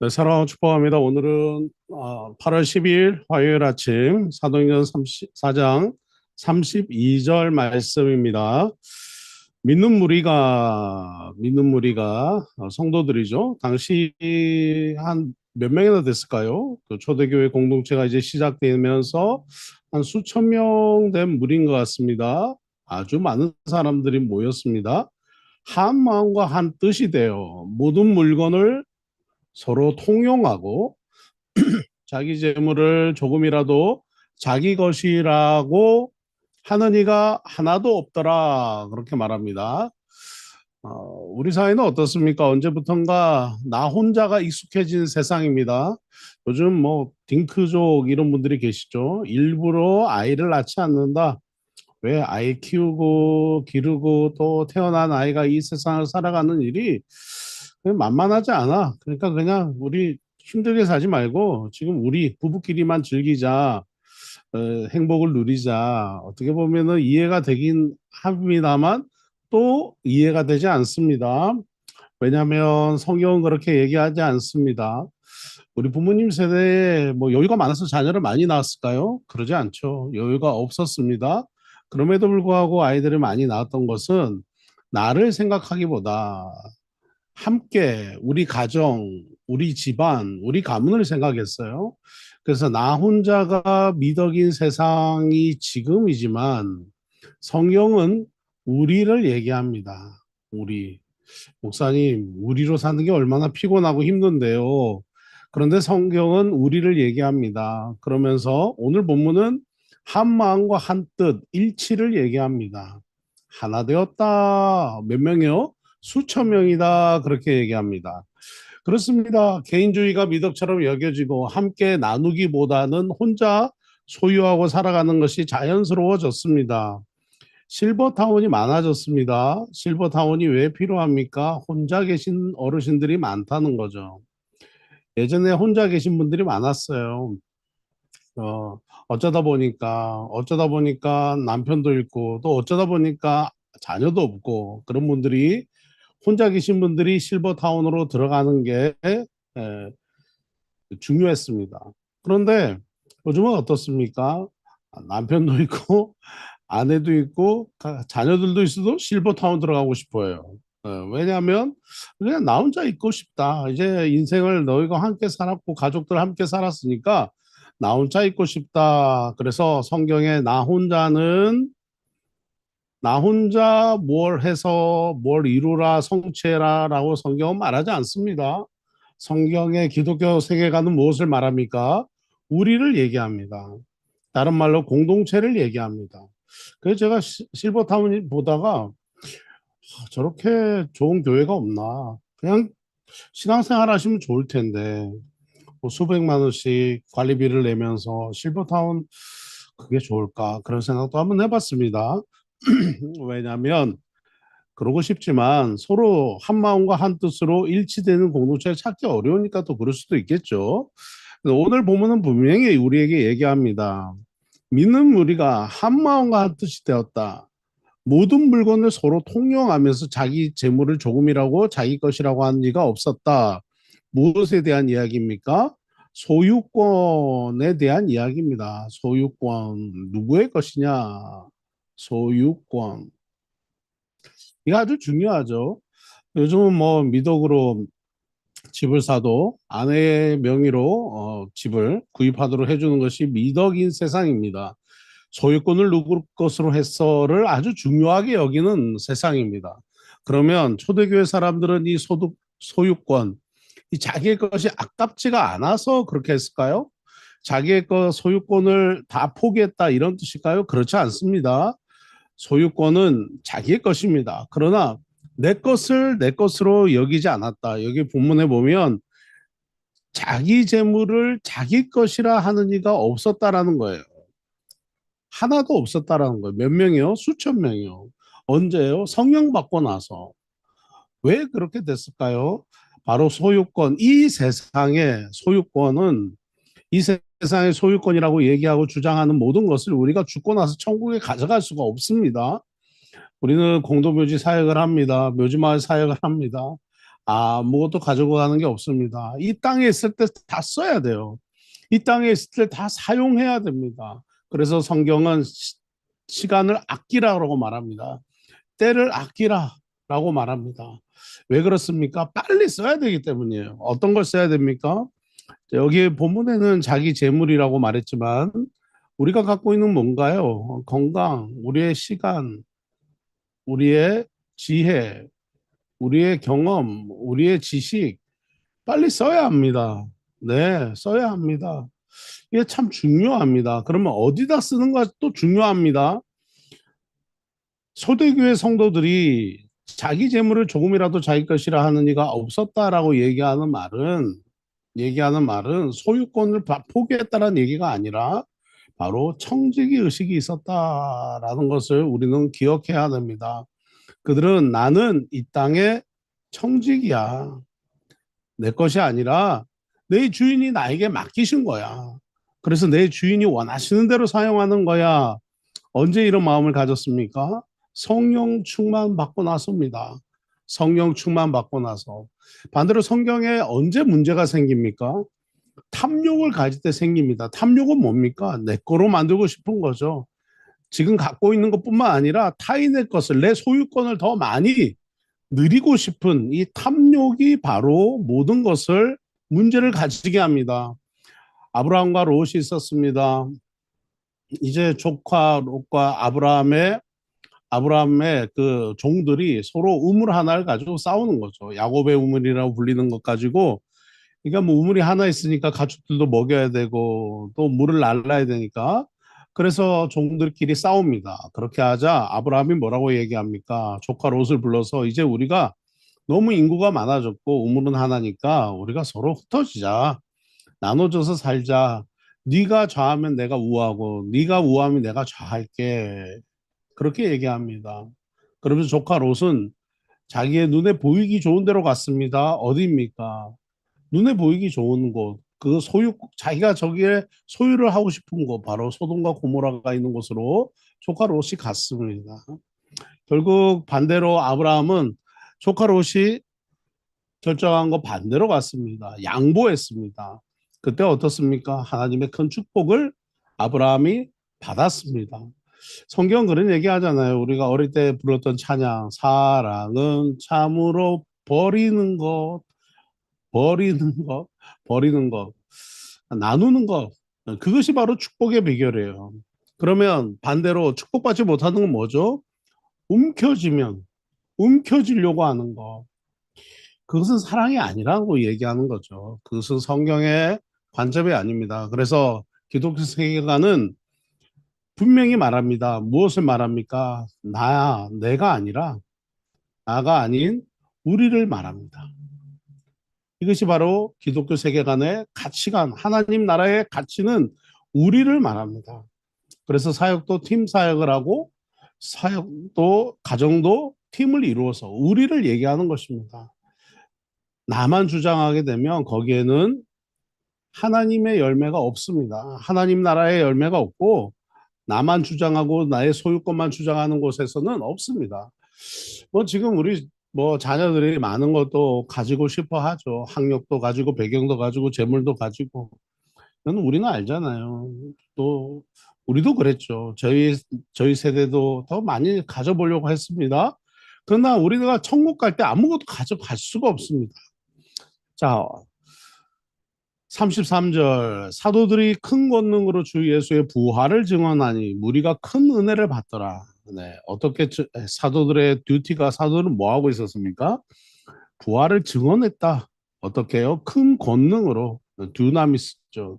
네, 사랑하고 축복합니다. 오늘은 어, 8월 12일 화요일 아침 사도행전 34장 32절 말씀입니다. 믿는 무리가 믿는 무리가 어, 성도들이죠. 당시 한 몇 명이나 됐을까요? 그 초대교회 공동체가 이제 시작되면서 한 수천 명 된 무리인 것 같습니다. 아주 많은 사람들이 모였습니다. 한 마음과 한 뜻이 되어 모든 물건을 서로 통용하고 자기 재물을 조금이라도 자기 것이라고 하는 이가 하나도 없더라 그렇게 말합니다. 어, 우리 사회는 어떻습니까? 언제부턴가 나 혼자가 익숙해진 세상입니다. 요즘 뭐 딩크족 이런 분들이 계시죠. 일부러 아이를 낳지 않는다. 왜 아이 키우고 기르고 또 태어난 아이가 이 세상을 살아가는 일이 만만하지 않아. 그러니까 그냥 우리 힘들게 살지 말고 지금 우리 부부끼리만 즐기자. 어, 행복을 누리자. 어떻게 보면은 이해가 되긴 합니다만 또 이해가 되지 않습니다. 왜냐하면 성경은 그렇게 얘기하지 않습니다. 우리 부모님 세대에 뭐 여유가 많아서 자녀를 많이 낳았을까요? 그러지 않죠. 여유가 없었습니다. 그럼에도 불구하고 아이들을 많이 낳았던 것은 나를 생각하기보다 함께 우리 가정, 우리 집안, 우리 가문을 생각했어요. 그래서 나 혼자가 미덕인 세상이 지금이지만 성경은 우리를 얘기합니다. 우리. 목사님, 우리로 사는 게 얼마나 피곤하고 힘든데요. 그런데 성경은 우리를 얘기합니다. 그러면서 오늘 본문은 한 마음과 한 뜻, 일치를 얘기합니다. 하나 되었다. 몇 명이요? 수천 명이다 그렇게 얘기합니다. 그렇습니다. 개인주의가 미덕처럼 여겨지고 함께 나누기보다는 혼자 소유하고 살아가는 것이 자연스러워졌습니다. 실버타운이 많아졌습니다. 실버타운이 왜 필요합니까? 혼자 계신 어르신들이 많다는 거죠. 예전에 혼자 계신 분들이 많았어요. 어, 어쩌다 보니까, 어쩌다 보니까 남편도 있고, 또 어쩌다 보니까 자녀도 없고, 그런 분들이 혼자 계신 분들이 실버타운으로 들어가는 게 에, 중요했습니다. 그런데 요즘은 어떻습니까? 남편도 있고 아내도 있고 자녀들도 있어도 실버타운 들어가고 싶어요. 어, 왜냐하면 그냥 나 혼자 있고 싶다. 이제 인생을 너희가 함께 살았고 가족들 함께 살았으니까 나 혼자 있고 싶다. 그래서 성경에 나 혼자는 나 혼자 뭘 해서 뭘 이루라 성취해라 라고 성경은 말하지 않습니다. 성경의 기독교 세계관은 무엇을 말합니까? 우리를 얘기합니다. 다른 말로 공동체를 얘기합니다. 그래서 제가 실버타운 보다가 저렇게 좋은 교회가 없나. 그냥 신앙생활 하시면 좋을 텐데 뭐 수백만 원씩 관리비를 내면서 실버타운 그게 좋을까 그런 생각도 한번 해봤습니다. 왜냐하면 그러고 싶지만 서로 한 마음과 한 뜻으로 일치되는 공동체를 찾기 어려우니까 또 그럴 수도 있겠죠. 오늘 보면은 분명히 우리에게 얘기합니다. 믿는 우리가 한 마음과 한 뜻이 되었다. 모든 물건을 서로 통용하면서 자기 재물을 조금이라고 자기 것이라고 하는 이가 없었다. 무엇에 대한 이야기입니까? 소유권에 대한 이야기입니다. 소유권 누구의 것이냐? 소유권. 이거 아주 중요하죠. 요즘은 뭐 미덕으로 집을 사도 아내의 명의로 어, 집을 구입하도록 해주는 것이 미덕인 세상입니다. 소유권을 누구 것으로 해서를 아주 중요하게 여기는 세상입니다. 그러면 초대교회 사람들은 이 소득, 소유권, 이 자기의 것이 아깝지가 않아서 그렇게 했을까요? 자기의 것 소유권을 다 포기했다 이런 뜻일까요? 그렇지 않습니다. 소유권은 자기의 것입니다. 그러나 내 것을 내 것으로 여기지 않았다. 여기 본문에 보면 자기 재물을 자기 것이라 하는 이가 없었다라는 거예요. 하나도 없었다라는 거예요. 몇 명이요? 수천 명이요. 언제요? 성령 받고 나서. 왜 그렇게 됐을까요? 바로 소유권. 이 세상의 소유권은 이 세상의 소유권이라고 얘기하고 주장하는 모든 것을 우리가 죽고 나서 천국에 가져갈 수가 없습니다. 우리는 공동묘지 사역을 합니다. 묘지마을 사역을 합니다. 아무것도 가지고 가는 게 없습니다. 이 땅에 있을 때 다 써야 돼요. 이 땅에 있을 때 다 사용해야 됩니다. 그래서 성경은 시, 시간을 아끼라고 말합니다. 때를 아끼라라고 말합니다. 왜 그렇습니까? 빨리 써야 되기 때문이에요. 어떤 걸 써야 됩니까? 여기 본문에는 자기 재물이라고 말했지만 우리가 갖고 있는 뭔가요? 건강, 우리의 시간, 우리의 지혜, 우리의 경험, 우리의 지식 빨리 써야 합니다. 네, 써야 합니다. 이게 참 중요합니다. 그러면 어디다 쓰는 것도 중요합니다. 초대교회 성도들이 자기 재물을 조금이라도 자기 것이라 하는 이가 없었다라고 얘기하는 말은 얘기하는 말은 소유권을 바- 포기했다는 얘기가 아니라 바로 청지기 의식이 있었다라는 것을 우리는 기억해야 됩니다. 그들은 나는 이 땅의 청직이야. 내 것이 아니라 내 주인이 나에게 맡기신 거야. 그래서 내 주인이 원하시는 대로 사용하는 거야. 언제 이런 마음을 가졌습니까? 성령 충만 받고 나서입니다. 성령 충만 받고 나서. 반대로 성경에 언제 문제가 생깁니까? 탐욕을 가질 때 생깁니다. 탐욕은 뭡니까? 내 거로 만들고 싶은 거죠. 지금 갖고 있는 것뿐만 아니라 타인의 것을 내 소유권을 더 많이 누리고 싶은 이 탐욕이 바로 모든 것을 문제를 가지게 합니다. 아브라함과 롯이 있었습니다. 이제 조카 롯과 아브라함의 아브라함의 그 종들이 서로 우물 하나를 가지고 싸우는 거죠. 야곱의 우물이라고 불리는 것 가지고 그러니까 뭐 우물이 하나 있으니까 가축들도 먹여야 되고 또 물을 날라야 되니까 그래서 종들끼리 싸웁니다. 그렇게 하자 아브라함이 뭐라고 얘기합니까? 조카 롯을 불러서 이제 우리가 너무 인구가 많아졌고 우물은 하나니까 우리가 서로 흩어지자. 나눠져서 살자. 네가 좌하면 내가 우하고 네가 우하면 내가 좌할게. 그렇게 얘기합니다. 그러면서 조카 롯은 자기의 눈에 보이기 좋은 데로 갔습니다. 어디입니까? 눈에 보이기 좋은 곳, 그 소유, 자기가 저기에 소유를 하고 싶은 곳, 바로 소돔과 고모라가 있는 곳으로 조카 롯이 갔습니다. 결국 반대로 아브라함은 조카 롯이 결정한 거 반대로 갔습니다. 양보했습니다. 그때 어떻습니까? 하나님의 큰 축복을 아브라함이 받았습니다. 성경 그런 얘기 하잖아요. 우리가 어릴 때 불렀던 찬양, 사랑은 참으로 버리는 것, 버리는 것, 버리는 것, 나누는 것. 그것이 바로 축복의 비결이에요. 그러면 반대로 축복받지 못하는 건 뭐죠? 움켜쥐면, 움켜쥐려고 하는 것. 그것은 사랑이 아니라고 얘기하는 거죠. 그것은 성경의 관점이 아닙니다. 그래서 기독교 세계관은 분명히 말합니다. 무엇을 말합니까? 나야, 내가 아니라, 나가 아닌 우리를 말합니다. 이것이 바로 기독교 세계관의 가치관, 하나님 나라의 가치는 우리를 말합니다. 그래서 사역도 팀 사역을 하고 사역도 가정도 팀을 이루어서 우리를 얘기하는 것입니다. 나만 주장하게 되면 거기에는 하나님의 열매가 없습니다. 하나님 나라의 열매가 없고 나만 주장하고 나의 소유권만 주장하는 곳에서는 없습니다. 뭐 지금 우리 뭐 자녀들이 많은 것도 가지고 싶어 하죠. 학력도 가지고 배경도 가지고 재물도 가지고. 그건 우리는 알잖아요. 또 우리도 그랬죠. 저희 저희 세대도 더 많이 가져보려고 했습니다. 그러나 우리가 천국 갈 때 아무것도 가져갈 수가 없습니다. 자, 33절 사도들이 큰 권능으로 주 예수의 부활을 증언하니 무리가 큰 은혜를 받더라. 네, 어떻게 주- 사도들의 듀티가 사도는 뭐 하고 있었습니까? 부활을 증언했다. 어떻게요? 큰 권능으로 듀나미스죠.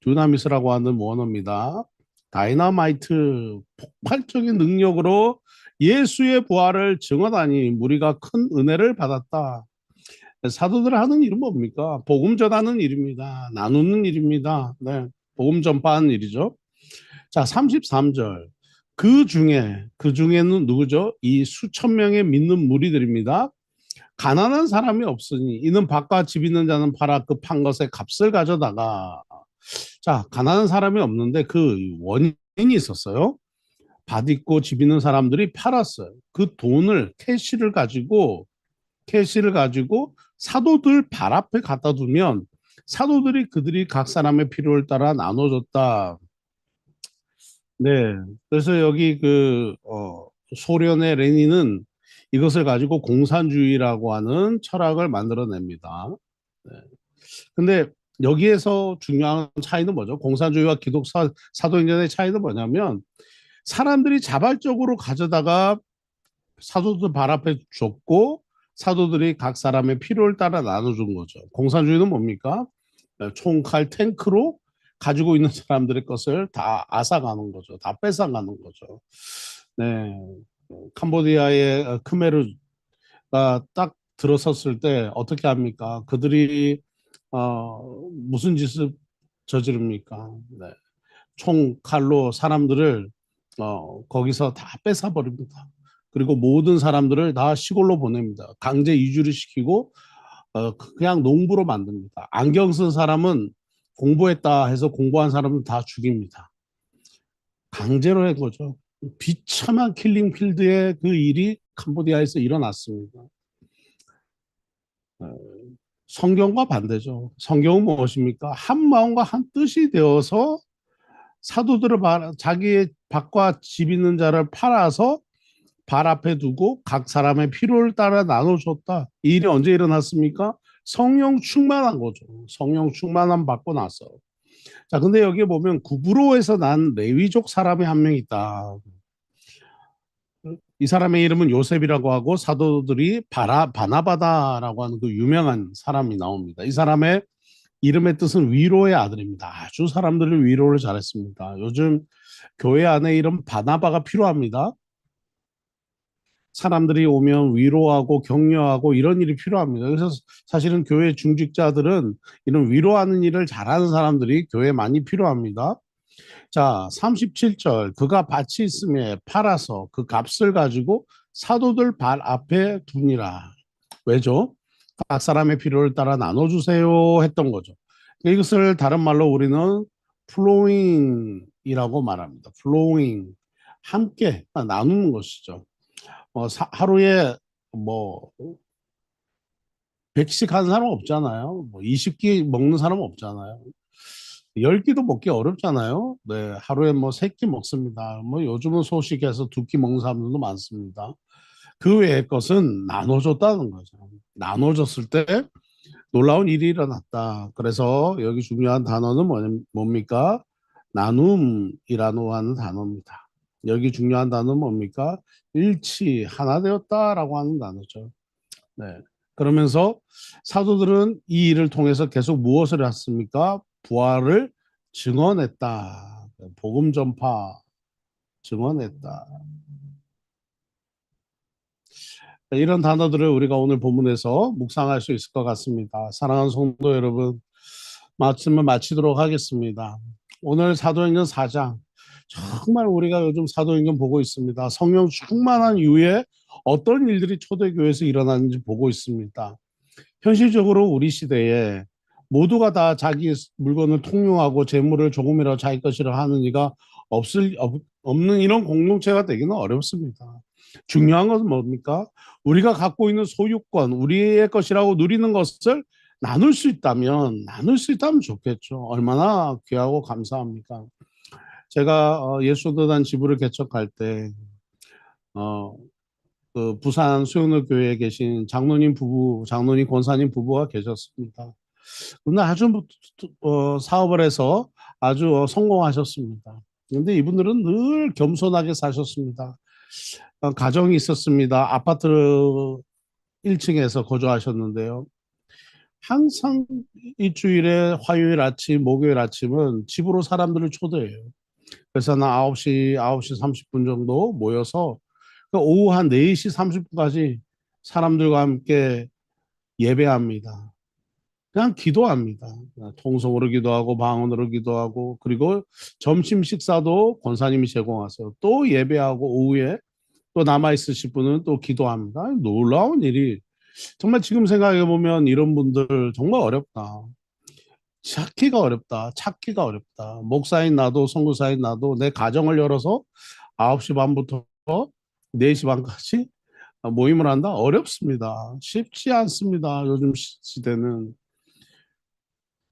듀나미스라고 하는 원어입니다. 다이너마이트 폭발적인 능력으로 예수의 부활을 증언하니 무리가 큰 은혜를 받았다. 사도들 하는 일은 뭡니까? 복음 전하는 일입니다. 나누는 일입니다. 네. 복음 전파하는 일이죠. 자, 33절. 그 중에, 그 중에는 누구죠? 이 수천 명의 믿는 무리들입니다. 가난한 사람이 없으니 이는 밭과 집 있는 자는 팔아 그 판 것의 값을 가져다가 자, 가난한 사람이 없는데 그 원인이 있었어요. 밭 있고 집 있는 사람들이 팔았어요. 그 돈을 캐시를 가지고 캐시를 가지고 사도들 발 앞에 갖다 두면 사도들이 그들이 각 사람의 필요를 따라 나눠줬다. 네. 그래서 여기 그, 어, 소련의 레닌은 이것을 가지고 공산주의라고 하는 철학을 만들어냅니다. 네. 근데 여기에서 중요한 차이는 뭐죠? 공산주의와 기독 사 사도행전의 차이는 뭐냐면 사람들이 자발적으로 가져다가 사도들 발 앞에 줬고 사도들이 각 사람의 필요를 따라 나눠준 거죠. 공산주의는 뭡니까? 네, 총, 칼, 탱크로 가지고 있는 사람들의 것을 다 앗아가는 거죠. 다 뺏어가는 거죠. 네. 캄보디아의 크메르가 딱 들어섰을 때 어떻게 합니까? 그들이 어, 무슨 짓을 저지릅니까? 네. 총 칼로 사람들을 어, 거기서 다 뺏어 버립니다. 그리고 모든 사람들을 다 시골로 보냅니다. 강제 이주를 시키고 어, 그냥 농부로 만듭니다. 안경 쓴 사람은 공부했다 해서 공부한 사람은 다 죽입니다. 강제로 한 거죠. 비참한 킬링 필드의 그 일이 캄보디아에서 일어났습니다. 어, 성경과 반대죠. 성경은 무엇입니까? 한 마음과 한 뜻이 되어서 사도들을 발- 자기의 밭과 집 있는 자를 팔아서 발 앞에 두고 각 사람의 필요를 따라 나눠줬다. 이 일이 언제 일어났습니까? 성령 충만한 거죠. 성령 충만함 받고 나서. 자, 근데 여기 보면 구브로에서 난 레위족 사람이 한 명 있다. 이 사람의 이름은 요셉이라고 하고 사도들이 바라 바나바다라고 하는 그 유명한 사람이 나옵니다. 이 사람의 이름의 뜻은 위로의 아들입니다. 아주 사람들을 위로를 잘했습니다. 요즘 교회 안에 이런 바나바가 필요합니다. 사람들이 오면 위로하고 격려하고 이런 일이 필요합니다. 그래서 사실은 교회 중직자들은 이런 위로하는 일을 잘하는 사람들이 교회에 많이 필요합니다. 자, 37절. 그가 밭이 있음에 팔아서 그 값을 가지고 사도들 발 앞에 두니라. 왜죠? 각 사람의 필요를 따라 나눠주세요 했던 거죠. 이것을 다른 말로 우리는 플로잉이라고 말합니다. 플로잉. 함께 나누는 것이죠. 어, 사- 하루에 뭐 100씩 하는 사람 없잖아요. 뭐 20끼 먹는 사람 없잖아요. 10끼도 먹기 어렵잖아요. 네, 하루에 뭐 3끼 먹습니다. 뭐 요즘은 소식해서 2끼 먹는 사람들도 많습니다. 그 외의 것은 나눠줬다는 거죠. 나눠줬을 때 놀라운 일이 일어났다. 그래서 여기 중요한 단어는 뭐냐- 뭡니까? 나눔이라고 하는 단어입니다. 여기 중요한 단어는 뭡니까? 일치, 하나 되었다라고 하는 단어죠. 네. 그러면서 사도들은 이 일을 통해서 계속 무엇을 했습니까? 부활을 증언했다. 복음 전파 증언했다. 이런 단어들을 우리가 오늘 본문에서 묵상할 수 있을 것 같습니다. 사랑하는 성도 여러분, 말씀을 마치도록 하겠습니다. 오늘 사도행전 4장 정말 우리가 요즘 사도행전 보고 있습니다. 성령 충만한 이후에 어떤 일들이 초대교회에서 일어나는지 보고 있습니다. 현실적으로 우리 시대에 모두가 다 자기 물건을 통용하고 재물을 조금이라도 자기 것이라 하는 이가 없을 없, 없는 이런 공동체가 되기는 어렵습니다. 중요한 것은 뭡니까? 우리가 갖고 있는 소유권, 우리의 것이라고 누리는 것을 나눌 수 있다면 나눌 수 있다면 좋겠죠. 얼마나 귀하고 감사합니까? 제가 어, 예수도단 지부를 개척할 때 어, 그 부산 수영로 교회에 계신 장로님 부부, 장로님 권사님 부부가 계셨습니다. 근데 아주 뭐, 어, 사업을 해서 아주 어, 성공하셨습니다. 근데 이분들은 늘 겸손하게 사셨습니다. 어, 가정이 있었습니다. 아파트 1층에서 거주하셨는데요. 항상 일주일에 화요일 아침, 목요일 아침은 집으로 사람들을 초대해요. 그래서 나 9시, 9시 30분 정도 모여서 그 오후 한 4시 30분까지 사람들과 함께 예배합니다. 그냥 기도합니다. 통성으로 기도하고 방언으로 기도하고 그리고 점심 식사도 권사님이 제공하세요. 또 예배하고 오후에 또 남아 있으실 분은 또 기도합니다. 놀라운 일이 정말 지금 생각해 보면 이런 분들 정말 어렵다. 찾기가 어렵다. 찾기가 어렵다. 목사인 나도 선교사인 나도 내 가정을 열어서 9시 반부터 4시 반까지 모임을 한다 어렵습니다. 쉽지 않습니다. 요즘 시- 시대는.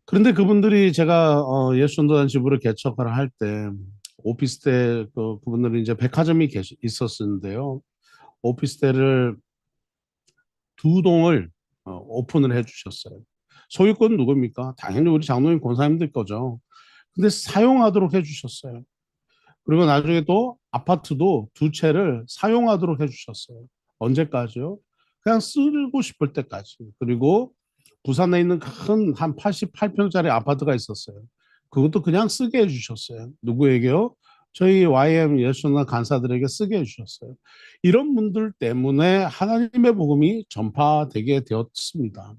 그런데 그분들이 제가 어, 예수전도단 지부를 개척을 할 때 오피스텔 그 그분들이 이제 백화점이 계시, 있었는데요. 오피스텔을 두 동을 어, 오픈을 해주셨어요. 소유권 누굽니까? 당연히 우리 장로님 권사님들 거죠. 근데 사용하도록 해주셨어요. 그리고 나중에 또 아파트도 두 채를 사용하도록 해주셨어요. 언제까지요? 그냥 쓰고 싶을 때까지. 그리고 부산에 있는 큰 한 88평짜리 아파트가 있었어요. 그것도 그냥 쓰게 해주셨어요. 누구에게요? 저희 YM 예수나 간사들에게 쓰게 해주셨어요. 이런 분들 때문에 하나님의 복음이 전파되게 되었습니다.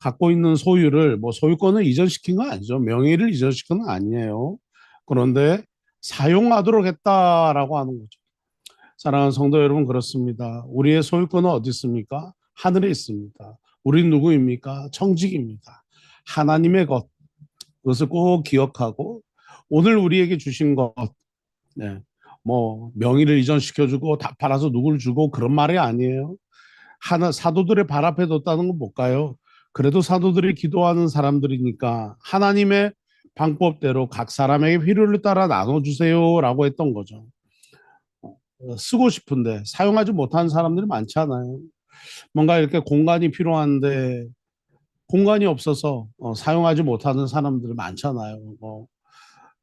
갖고 있는 소유를 뭐 소유권을 이전시킨 건 아니죠. 명예를 이전시킨 건 아니에요. 그런데 사용하도록 했다라고 하는 거죠. 사랑하는 성도 여러분 그렇습니다. 우리의 소유권은 어디 있습니까? 하늘에 있습니다. 우리는 누구입니까? 청직입니다. 하나님의 것. 그것을 꼭 기억하고 오늘 우리에게 주신 것, 네, 뭐 명의를 이전시켜주고 다 팔아서 누굴 주고 그런 말이 아니에요. 하나 사도들의 발 앞에 뒀다는 건 뭘까요? 그래도 사도들이 기도하는 사람들이니까 하나님의 방법대로 각 사람에게 필요를 따라 나눠주세요라고 했던 거죠. 어, 쓰고 싶은데 사용하지 못하는 사람들이 많잖아요. 뭔가 이렇게 공간이 필요한데 공간이 없어서 어, 사용하지 못하는 사람들이 많잖아요. 뭐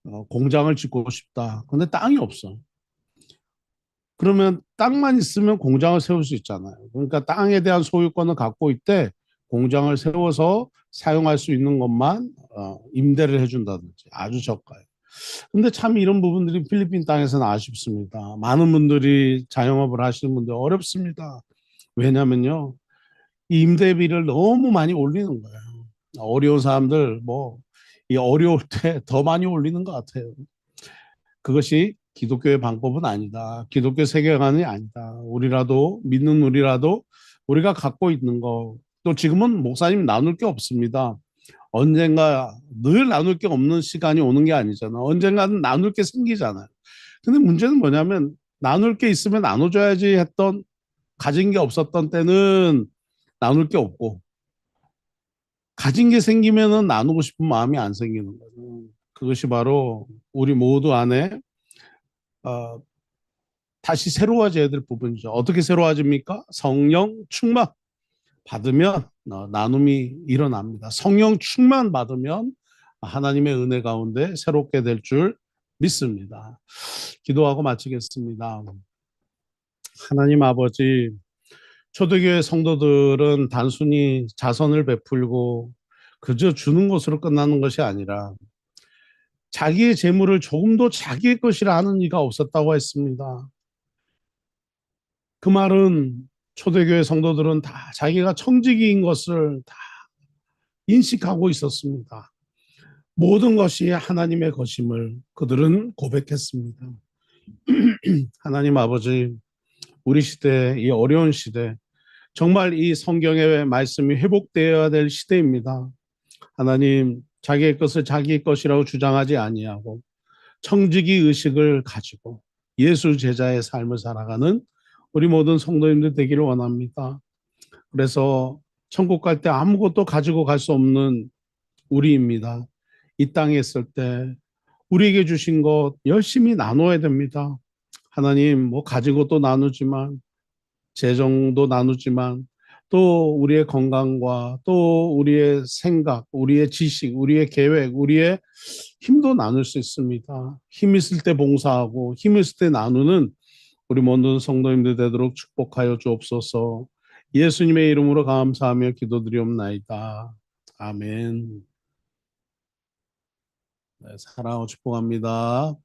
어, 공장을 짓고 싶다. 근데 땅이 없어. 그러면 땅만 있으면 공장을 세울 수 있잖아요. 그러니까 땅에 대한 소유권을 갖고 있대 공장을 세워서 사용할 수 있는 것만 어, 임대를 해준다든지 아주 저가요. 근데 참 이런 부분들이 필리핀 땅에서는 아쉽습니다. 많은 분들이 자영업을 하시는 분들 어렵습니다. 왜냐면요. 이 임대비를 너무 많이 올리는 거예요. 어려운 사람들 뭐 이 어려울 때 더 많이 올리는 것 같아요. 그것이 기독교의 방법은 아니다. 기독교 세계관이 아니다. 우리라도 믿는 우리라도 우리가 갖고 있는 거 또 지금은 목사님 나눌 게 없습니다. 언젠가 늘 나눌 게 없는 시간이 오는 게 아니잖아. 언젠가는 나눌 게 생기잖아요. 근데 문제는 뭐냐면 나눌 게 있으면 나눠줘야지 했던 가진 게 없었던 때는 나눌 게 없고 가진 게 생기면은 나누고 싶은 마음이 안 생기는 거죠. 그것이 바로 우리 모두 안에 어, 다시 새로워져야 될 부분이죠. 어떻게 새로워집니까? 성령 충만 받으면 어, 나눔이 일어납니다. 성령 충만 받으면 하나님의 은혜 가운데 새롭게 될 줄 믿습니다. 기도하고 마치겠습니다. 하나님 아버지, 초대교회 성도들은 단순히 자선을 베풀고 그저 주는 것으로 끝나는 것이 아니라 자기의 재물을 조금도 자기의 것이라 하는 이가 없었다고 했습니다. 그 말은 초대교회 성도들은 다 자기가 청지기인 것을 다 인식하고 있었습니다. 모든 것이 하나님의 것임을 그들은 고백했습니다. 하나님 아버지, 우리 시대, 이 어려운 시대, 정말 이 성경의 말씀이 회복되어야 될 시대입니다. 하나님, 자기의 것을 자기의 것이라고 주장하지 아니하고 청지기 의식을 가지고 예수 제자의 삶을 살아가는 우리 모든 성도님들 되기를 원합니다. 그래서 천국 갈 때 아무것도 가지고 갈 수 없는 우리입니다. 이 땅에 있을 때 우리에게 주신 것 열심히 나눠야 됩니다. 하나님, 뭐 가진 것도 나누지만 재정도 나누지만 또 우리의 건강과 또 우리의 생각, 우리의 지식, 우리의 계획, 우리의 힘도 나눌 수 있습니다. 힘 있을 때 봉사하고 힘 있을 때 나누는 우리 모든 성도님들 되도록 축복하여 주옵소서. 예수님의 이름으로 감사하며 기도드리옵나이다. 아멘. 네, 사랑하고 축복합니다.